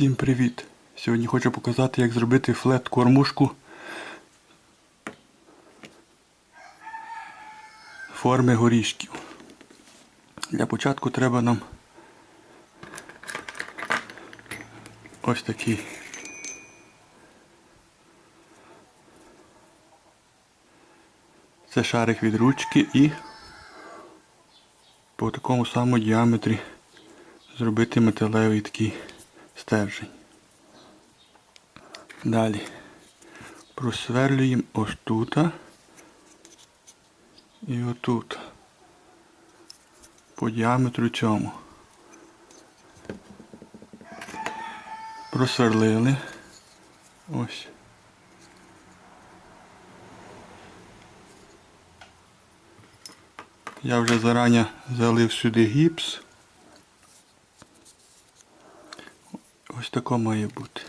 Всім привіт! Сьогодні хочу показати, як зробити флет-кормушку форми горішків. Для початку треба нам ось такий це шарик від ручки і по такому самому діаметрі зробити металевий такий стержень. Далі просверлюємо ось тут і отут. По діаметру цьому. Просверлили. Ось. Я вже зарані залив сюди гіпс. Ось тако має бути.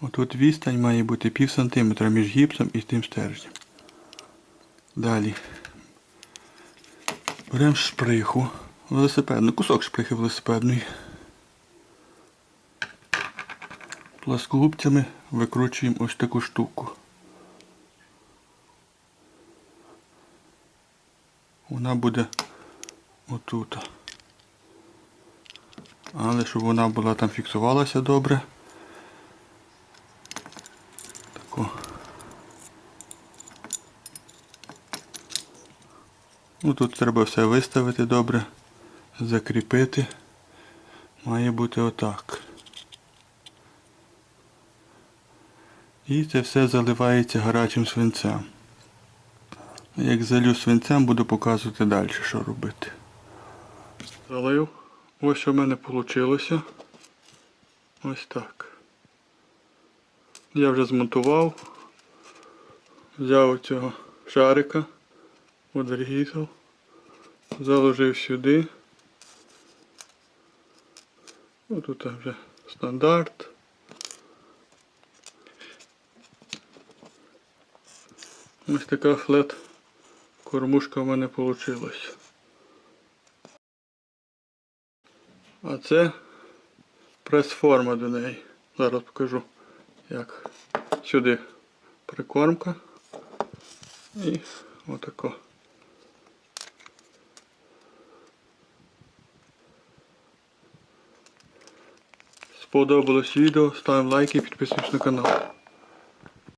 Отут відстань має бути пів сантиметра між гіпсом і тим стержнем. Далі. Беремо шприху велосипедну, кусок шприхи велосипедної. Пласкогубцями викручуємо ось таку штуку. Вона буде отут. Але щоб вона була там фіксувалася добре. Тако. Ну тут треба все виставити добре, закріпити. Має бути отак. І це все заливається гарячим свинцем. Як залю свинцем, буду показувати далі, що робити. Залив. Ось що в мене вийшло. Ось так. Я вже змонтував. Взяв цього шарика, одрізав, заложив сюди. Ось тут вже стандарт. Ось така флет кормушка в мене вийшла. А це прес-форма до неї. Зараз покажу, як сюди прикормка. І отако. Сподобалось відео, ставимо лайки і підписуємось на канал.